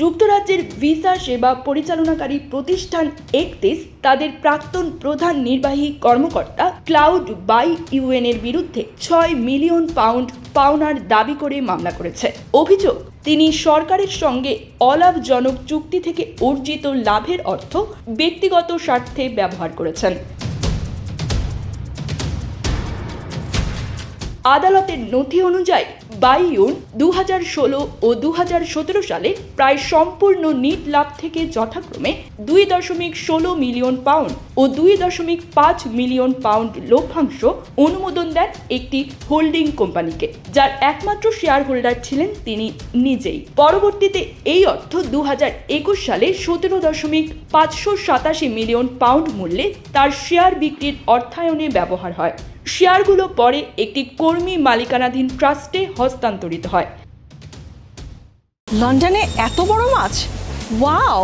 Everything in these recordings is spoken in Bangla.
যুক্তরাজ্যের ভিসা সেবা পরিচালনাকারী প্রতিষ্ঠান একতিস তাদের প্রাক্তন প্রধান নির্বাহী কর্মকর্তা ক্লাউড বাই ইউএন এর বিরুদ্ধে ছয় মিলিয়ন পাউন্ড পাওনার দাবি করে মামলা করেছে। অভিযোগ, তিনি সরকারের সঙ্গে অলাভজনক চুক্তি থেকে অর্জিত লাভের অর্থ ব্যক্তিগত স্বার্থে ব্যবহার করেছেন। আদালতের নথি অনুযায়ী বাইউন দু হাজার ষোলো ও দু হাজার সতেরো সালে প্রায় সম্পূর্ণ নিট লাভ থেকে যথাক্রমে দুই দশমিক ষোলো মিলিয়ন পাউন্ড ও দুই দশমিক পাঁচ মিলিয়ন পাউন্ড লভ্যাংশ অনুমোদন দেন একটি হোল্ডিং কোম্পানিকে, যার একমাত্র শেয়ার হোল্ডার ছিলেন তিনি নিজেই। পরবর্তীতে এই অর্থ দু হাজার একুশ সালে সতেরো দশমিক পাঁচশো সাতাশি মিলিয়ন পাউন্ড মূল্যে তার শেয়ার বিক্রির অর্থায়নে ব্যবহার হয়। শেয়ারগুলো পরে একটি কর্মী মালিকানাধীন ট্রাস্টে হস্তান্তরিত হয়। লন্ডনে এত বড় মাছ? ওয়াও!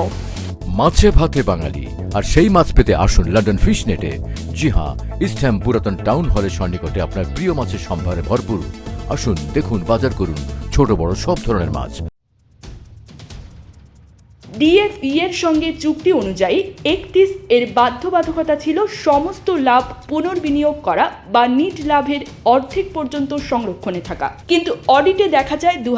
মাছে ভাতে বাঙালি আর সেই মাছ পেতে আসুন লন্ডন ফিশ নেটে জি হ্যাঁ ইস্টহ্যাম পুরাতন টাউন হলের সন্নিকটে আপনার প্রিয় মাছের সম্ভারে ভরপুর। আসুন দেখুন বাজার করুন ছোট বড় সব ধরনের মাছ। ডিএফই এর সঙ্গে চুক্তি অনুযায়ী একত্রিশ এর বাধ্যবাধকতা ছিল সমস্ত লাভ পুনর্বিনিয়োগ করা বা নিট লাভের অর্ধেক পর্যন্ত সংরক্ষণে থাকা। কিন্তু অডিটে দেখা যায় দু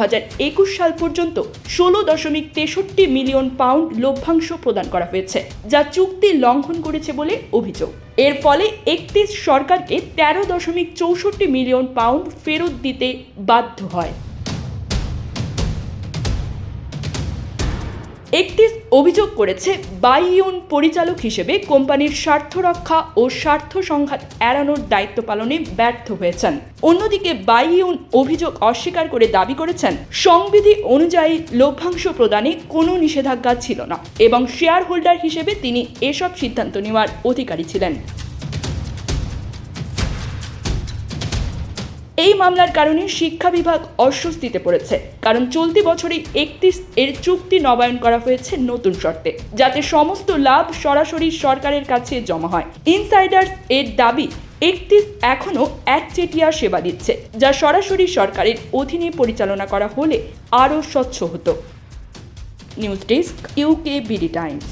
একুশ সাল পর্যন্ত ষোলো দশমিক তেষট্টি মিলিয়ন পাউন্ড লভ্যাংশ প্রদান করা হয়েছে, যা চুক্তি লঙ্ঘন করেছে বলে অভিযোগ। এর ফলে একত্রিশ সরকারকে তেরো দশমিক চৌষট্টি মিলিয়ন পাউন্ড ফেরত দিতে বাধ্য হয়। একটিস অভিযোগ করেছে বাইউন পরিচালক হিসেবে কোম্পানির স্বার্থ রক্ষা ও স্বার্থ সংঘাত এড়ানোর দায়িত্ব পালনে ব্যর্থ হয়েছেন। অন্যদিকে বাইউন অভিযোগ অস্বীকার করে দাবি করেছেন, সংবিধি অনুযায়ী লভ্যাংশ প্রদানে কোনো নিষেধাজ্ঞা ছিল না এবং শেয়ার হোল্ডার হিসেবে তিনি এসব সিদ্ধান্ত নেওয়ার অধিকারী ছিলেন। এই মামলার কারণে শিক্ষা বিভাগ অস্বস্তিতে পড়েছে, কারণ চলতি বছরই একত্রিশ এর চুক্তি নবায়ন করা হয়েছে নতুন শর্তে, যাতে সমস্ত লাভ সরাসরি সরকারের কাছে জমা হয়। ইনসাইডার্স এর দাবি, একত্রিশ এখনও একচেটিয়া সেবা দিচ্ছে, যা সরাসরি সরকারের অধীনে পরিচালনা করা হলে আরও স্বচ্ছ হতো। News desk UK BD Times.